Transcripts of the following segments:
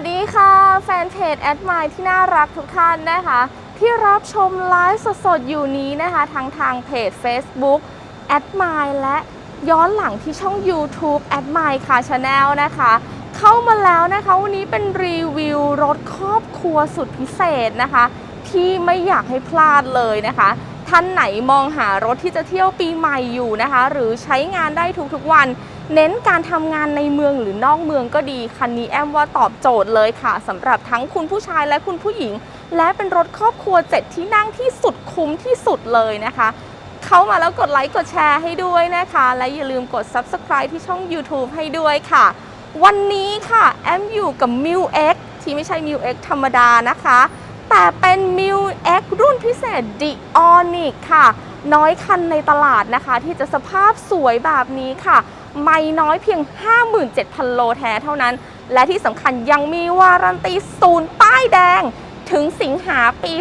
วัสดีค่ะแฟนเพจแอดไมที่น่ารักทุกท่านนะคะ ที่รับชมไลฟ์สดๆอยู่นี้นะคะทั้งทางเพจ Facebook แอดไมและย้อนหลังที่ช่อง YouTube แอดไมค่ะชาแนลนะคะ เข้ามาแล้วนะคะ วันนี้เป็นรีวิวรถครอบครัวสุดพิเศษนะคะ ที่ไม่อยากให้พลาดเลยนะคะ ท่านไหนมองหารถที่จะเที่ยวปีใหม่อยู่นะคะ หรือใช้งานได้ทุกๆวัน เน้นการทำงานในเมืองหรือนอกเมืองก็ดี คันนี้แอมว่าตอบโจทย์เลยค่ะสำหรับทั้งคุณผู้ชายและคุณผู้หญิง และเป็นรถครอบครัวเจ็ดที่นั่งที่สุดคุ้มที่สุดเลยนะคะ เข้ามาแล้วกดไลค์กดแชร์ให้ด้วยนะคะ และอย่าลืมกด Subscribe ที่ช่อง YouTube ให้ด้วยค่ะ วันนี้ค่ะ แอมอยู่กับ m i u X ที่ไม่ใช่ m i u X ธรรมดานะคะ แต่เป็น m i u X รุ่นพิเศษ d i o n i c ค่ะ น้อยคันในตลาดนะคะ ที่จะสภาพสวยแบบนี้ค่ะ ไม่น้อยเพียง 57,000 โลแท้เท่านั้น และที่สำคัญยังมีวารันตีศูนย์ป้ายแดง ถึงสิงหาปี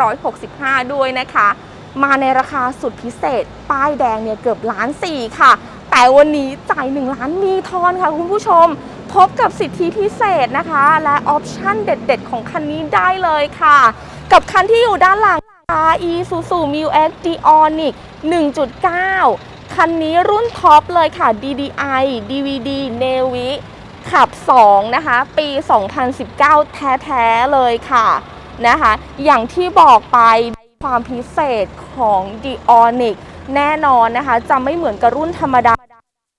2565 ด้วยนะคะ มาในราคาสุดพิเศษ ป้ายแดงเนี่ยเกือบล้านสี่ค่ะ แต่วันนี้จ่าย 1 ล้านมีทอนค่ะคุณผู้ชม พบกับสิทธิพิเศษนะคะ และออปชั่นเด็ดๆ ของคันนี้ได้เลยค่ะ กับคันที่อยู่ด้านหลังค่ะ Isuzu Mu X Dionic 1.9 คันนี้รุ่นท็อปเลยค่ะ DDI DVD Navy ขับ 2 นะคะ ปี 2019 แท้ๆเลยค่ะนะคะ อย่างที่บอกไปความพิเศษของ Dionic แน่นอนนะคะ จะไม่เหมือนกับรุ่นธรรมดา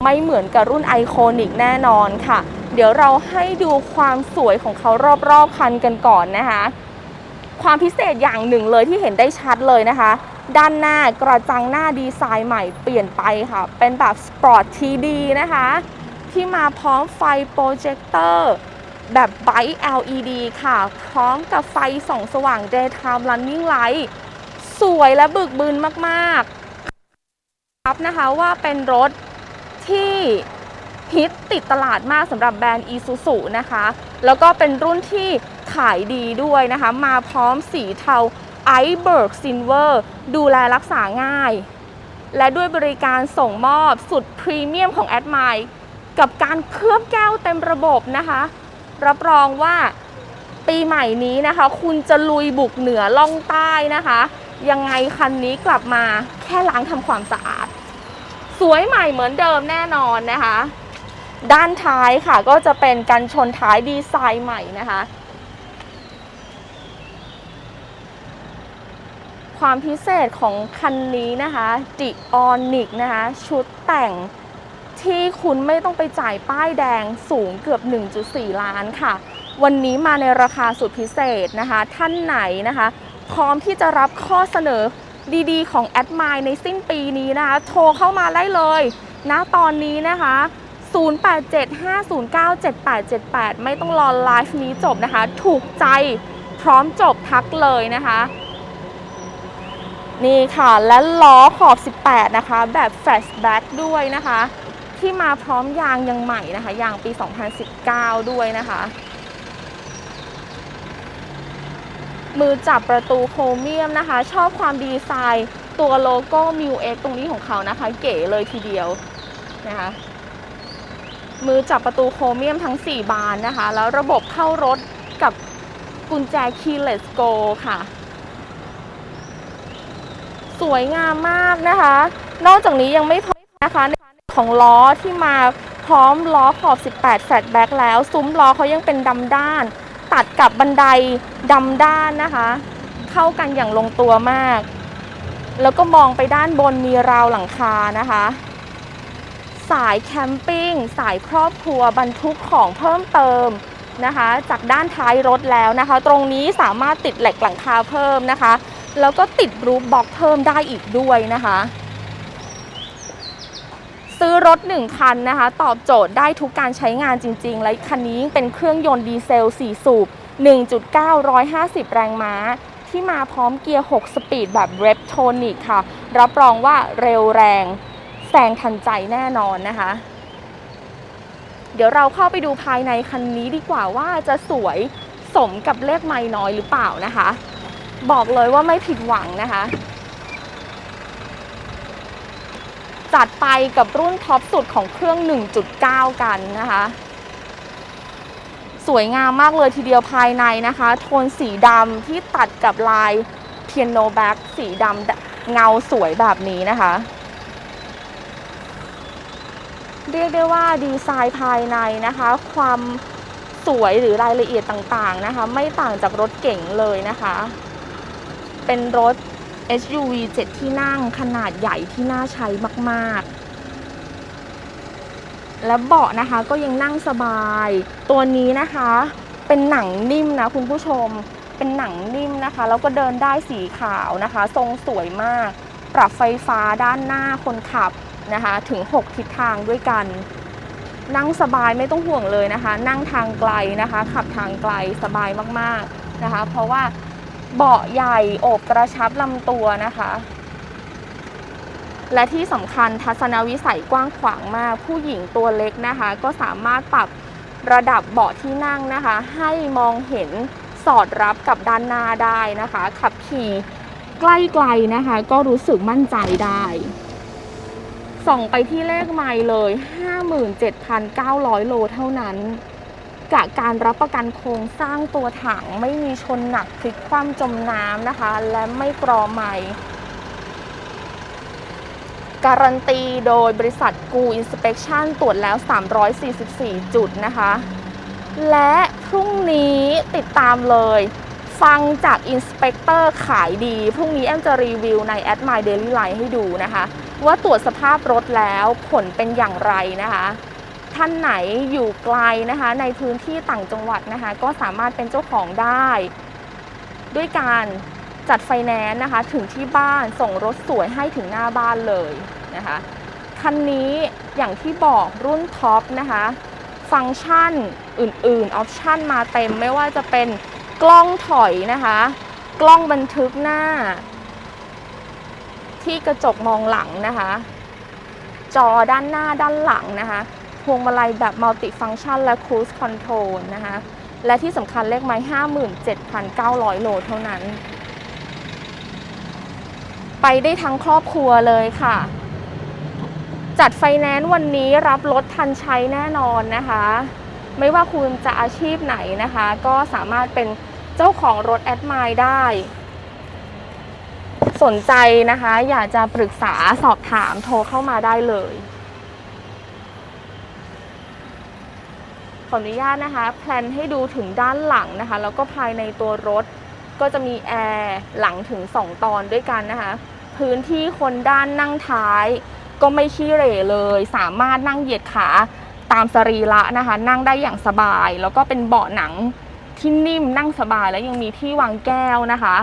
ไม่เหมือนกับรุ่นไอคอนิกแน่นอนค่ะ เดี๋ยวเราให้ดูความสวยของเขารอบๆคันกันก่อนนะคะ ความพิเศษอย่างหนึ่งเลยที่เห็นได้ชัดเลยนะคะ ด้านหน้ากระจังหน้าดีไซน์ใหม่เปลี่ยนไปค่ะ เป็นแบบสปอร์ตทีดีนะคะ ที่มาพร้อมไฟโปรเจคเตอร์แบบไบ LED ค่ะ พร้อมกับไฟส่องสว่าง Daytime Running Light สวยและบึกบึนมากๆครับนะคะว่าเป็นรถที่ฮิตติดตลาดมากสำหรับแบรนด์ Isuzu นะคะ แล้วก็เป็นรุ่นที่ขายดีด้วยนะคะ มาพร้อมสีเทา Iceberg Silver ดูแลรักษาง่าย และด้วยบริการส่งมอบสุดพรีเมียมของ a d m i กับการเคลือบแก้วเต็มระบบนะคะ รับรองว่าปีใหม่นี้นะคะ คุณจะลุยบุกเหนือล่องใต้นะคะ ยังไงคันนี้กลับมาแค่ล้างทำความสะอาด สวยใหม่เหมือนเดิมแน่นอนนะคะ ด้านท้ายค่ะก็จะเป็นกันชนท้ายดีไซน์ใหม่นะคะ ความพิเศษของคันนี้นะคะ d i o n i c นะคะ ชุดแต่งที่คุณไม่ต้องไปจ่ายป้ายแดงสูงเกือบ 1.4 ล้านค่ะ วันนี้มาในราคาสุดพิเศษนะคะ ท่านไหนนะคะ พร้อมที่จะรับข้อเสนอดีๆ ของแอดม i ในสิ้นปีนี้นะคะ โทรเข้ามาได้เลยณตอนนี้นะคะ 0875097878 ไม่ต้องรอไลฟ์นี้จบนะคะ ถูกใจพร้อมจบทักเลยนะคะ นี่ค่ะ และล้อขอบ 18 นะคะ แบบแฟลชแบ็กด้วยนะคะ ที่มาพร้อมยางยังใหม่นะคะ ยางปี 2019 ด้วยนะคะ มือจับประตูโครเมียมนะคะ ชอบความดีไซน์ตัวโลโก้ m ิ u X ตรงนี้ของเขานะคะ เก๋เลยทีเดียวนะคะมือจับประตูโครเมียมทั้ง 4 บานนะคะ แล้วระบบเข้ารถกับกุญแจ Keyless Go ค่ะ สวยงามมากนะคะ นอกจากนี้ยังไม่พอนะคะในของล้อที่มาพร้อมล้อขอบ 18 แฟลตแบ็กแล้ว ซุ้มล้อเขายังเป็นดำด้าน ตัดกับบันไดดำด้านนะคะ เข้ากันอย่างลงตัวมาก แล้วก็มองไปด้านบนมีราวหลังคานะคะ สายแคมปิ้ง สายครอบครัวบรรทุกของเพิ่มเติมนะคะ จากด้านท้ายรถแล้วนะคะ ตรงนี้สามารถติดเหล็กหลังคาเพิ่มนะคะ แล้วก็ติดรูปบล็อกเพิ่มได้อีกด้วยนะคะ ซื้อรถ 1 คันนะคะ ตอบโจทย์ได้ทุกการใช้งานจริง ๆ และคันนี้เป็นเครื่องยนต์ดีเซล 4 สูบ 1.9 150 แรงม้า ที่มาพร้อมเกียร์ 6 สปีดแบบเรปโทนิกค่ะ รับรองว่าเร็วแรงแซงทันใจแน่นอนนะคะเดี๋ยวเราเข้าไปดูภายในคันนี้ดีกว่าว่าจะสวยสมกับเลขไม้น้อยหรือเปล่านะคะ บอกเลยว่าไม่ผิดหวังนะคะ จัดไปกับรุ่นท็อปสุดของเครื่อง 1.9 กันนะคะ สวยงามมากเลยทีเดียวภายในนะคะ โทนสีดำที่ตัดกับลายเพียนโนแบ็กสีดำเงาสวยแบบนี้นะคะเรียกได้ว่าดีไซน์ภายในนะคะ ความสวยหรือรายละเอียดต่างๆนะคะ ไม่ต่างจากรถเก๋งเลยนะคะ เป็นรถ SUV 7 ที่นั่งขนาดใหญ่ที่น่าใช้มากๆ และเบาะนะคะก็ยังนั่งสบาย ตัวนี้นะคะเป็นหนังนิ่มนะคุณผู้ชม เป็นหนังนิ่มนะคะ แล้วก็เดินได้สีขาวนะคะ ทรงสวยมาก ปรับไฟฟ้าด้านหน้าคนขับนะคะ ถึง 6 ทิศทางด้วยกัน นั่งสบายไม่ต้องห่วงเลยนะคะ นั่งทางไกลนะคะ ขับทางไกลสบายมากๆนะคะ เพราะว่า เบาะใหญ่โอบกระชับลำตัวนะคะ และที่สำคัญทัศนวิสัยกว้างขวางมาก ผู้หญิงตัวเล็กนะคะ ก็สามารถปรับระดับเบาะที่นั่งนะคะ ให้มองเห็นสอดรับกับด้านหน้าได้นะคะ ขับขี่ใกล้ๆนะคะ ก็รู้สึกมั่นใจได้ ส่องไปที่เลขไมล์เลย 57,900 โลเท่านั้น กะการรับประกันโครงสร้างตัวถังไม่มีชนหนักพลิกคว่ำจมน้ำนะคะ และไม่กรอไมล์การันตีโดยบริษัทกูอินสเป t ชั n ตรวจแล้ว 344 จุดนะคะ และพรุ่งนี้ติดตามเลย ฟังจากอินสเปกเตอร์ขายดี พรุ่งนี้แอมจะรีวิวใน Ad My Daily Life ให้ดูนะคะ ว่าตรวจสภาพรถแล้วผลเป็นอย่างไรนะคะ ท่านไหนอยู่ไกลนะคะ ในพื้นที่ต่างจังหวัดนะคะ ก็สามารถเป็นเจ้าของได้ ด้วยการจัดไฟแนนซ์นะคะ ถึงที่บ้านส่งรถสวยให้ถึงหน้าบ้านเลยนะคะคันนี้อย่างที่บอกรุ่นท็อปนะคะ ฟังก์ชันอื่นๆออปชันมาเต็มไม่ว่าจะเป็นกล้องถอยนะคะ กล้องบันทึกหน้า ที่กระจกมองหลังนะคะ จอด้านหน้าด้านหลังนะคะ พวงมาลัยแบบมัลติฟัง c t ชันและค u ู s e คอนโทรลนะคะ และที่สำคัญเลขไม้ 57,900 โลเท่านั้น ไปได้ทั้งครอบครัวเลยค่ะ จัดไฟแนนซ์วันนี้รับรถทันใช้แน่นอนนะคะ ไม่ว่าคุณจะอาชีพไหนนะคะ ก็สามารถเป็นเจ้าของรถแอดไมล์ได้สนใจนะคะ อยากจะปรึกษาสอบถามโทรเข้ามาได้เลย ออนุญาตนะคะแพลนให้ดูถึงด้านหลังนะคะ แล้วก็ภายในตัวรถก็จะมีแอร์หลังถึง 2 ตอนด้วยกันนะคะ พื้นที่คนด้านนั่งท้าย ก็ไม่ขี้เหร่เลย สามารถนั่งเหยียดขาตามสรีระนะคะ นั่งได้อย่างสบาย แล้วก็เป็นเบาะหนังที่นิ่มนั่งสบายแล้วยังมีที่วางแก้วนะคะ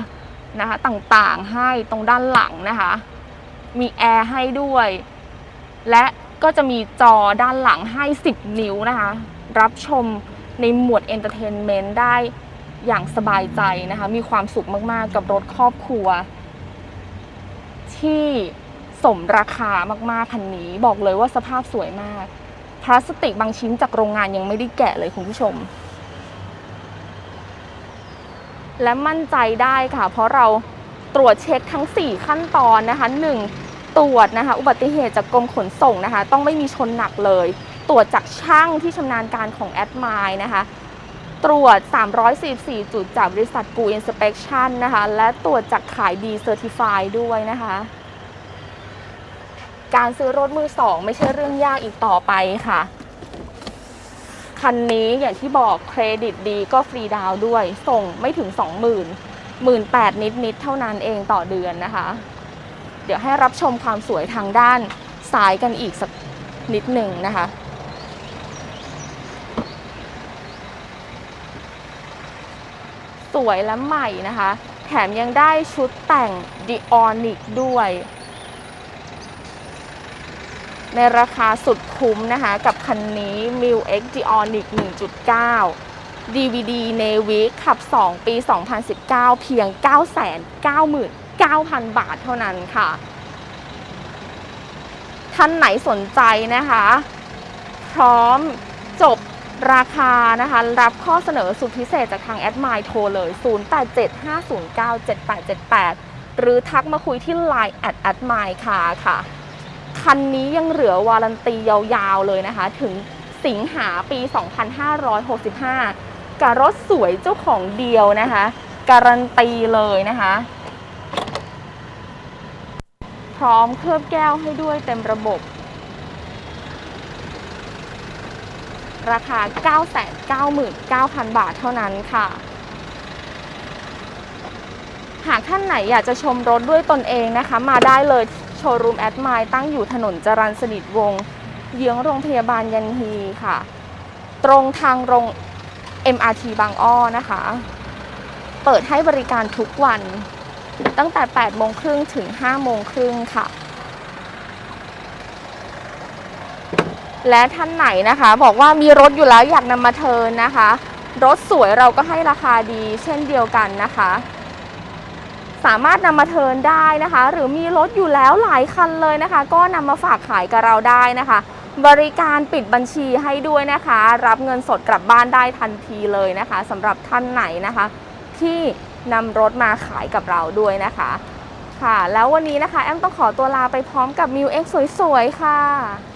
นะคะ ต่างๆให้ตรงด้านหลังนะคะ มีแอร์ให้ด้วย และก็จะมีจอด้านหลังให้ 10 นิ้วนะคะ รับชมในหมวดเอนเตอร์เทนเมนต์ได้อย่างสบายใจนะคะ มีความสุขมากๆ กับรถครอบครัว ที่สมราคามากๆคันนี้ บอกเลยว่าสภาพสวยมาก พลาสติกบางชิ้นจากโรงงานยังไม่ได้แกะเลยคุณผู้ชม และมั่นใจได้ค่ะ เพราะเราตรวจเช็คทั้ง 4 ขั้นตอนนะคะ 1. ตรวจนะคะ อุบัติเหตุจากกรมขนส่งนะคะ ต้องไม่มีชนหนักเลย ตรวจจากช่างที่ชำนาญการของแอดมายนะคะ ตรวจ 344 จุดจากบริษัทกูอินสเป t ชันนะคะ และตรวจจากขายดีเซอร์ติฟายด้วยนะคะ การซื้อรถมือสองไม่ใช่เรื่องยากอีกต่อไปค่ะ คันนี้อย่างที่บอกเครดิตดีก็ฟรีดาวด้วย ส่งไม่ถึง 20,000 18,000นิดๆเท่านั้นเองต่อเดือนนะคะ เดี๋ยวให้รับชมความสวยทางด้านซ้ายกันอีกสักนิดหนึ่งนะคะ สวยและใหม่นะคะ แถมยังได้ชุดแต่ง d i o n i c ด้วย ในราคาสุดคุ้มนะคะ กับคันนี้ m i l X d i o n i c 1.9 DVD Navy ขับ 2 ปี 2019 เพียง 999,000 บาทเท่านั้นค่ะ ท่านไหนสนใจนะคะ พร้อมจบ ราคานะคะ รับข้อเสนอสุดพิเศษจากทางแอดไมล์โทรเลย 0875097878 หรือทักมาคุยที่ Line แอดแอดไมล์ค่ะค่ะ คันนี้ยังเหลือวารันตียาวๆเลยนะคะ ถึงสิงหาปี 2565 กับรถสวยเจ้าของเดียวนะคะ การันตีเลยนะคะ พร้อมเคลือบแก้วให้ด้วยเต็มระบบ ราคา 999,000 บาทเท่านั้นค่ะ หากท่านไหนอยากจะชมรถด้วยตนเองนะคะ มาได้เลยโชว์รูมแอดมายตั้งอยู่ถนนจรัญสนิทวง เยื้องโรงพยาบาลยันฮีค่ะ ตรงทางโรง MRT บางอ้อนะคะ เปิดให้บริการทุกวัน ตั้งแต่ 8 โมงครึ่งถึง 5 โมงครึ่งค่ะ และท่านไหนนะคะ บอกว่ามีรถอยู่แล้วอยากนำมาเทินนะคะ รถสวยเราก็ให้ราคาดีเช่นเดียวกันนะคะ สามารถนำมาเทินได้นะคะ หรือมีรถอยู่แล้วหลายคันเลยนะคะ ก็นำมาฝากขายกับเราได้นะคะ บริการปิดบัญชีให้ด้วยนะคะ รับเงินสดกลับบ้านได้ทันทีเลยนะคะสำหรับท่านไหนนะคะ ที่นำรถมาขายกับเราด้วยนะคะค่ะแล้ววันนี้นะคะ แอมต้องขอตัวลาไปพร้อมกับมิวเอ็กสวยๆ ค่ะ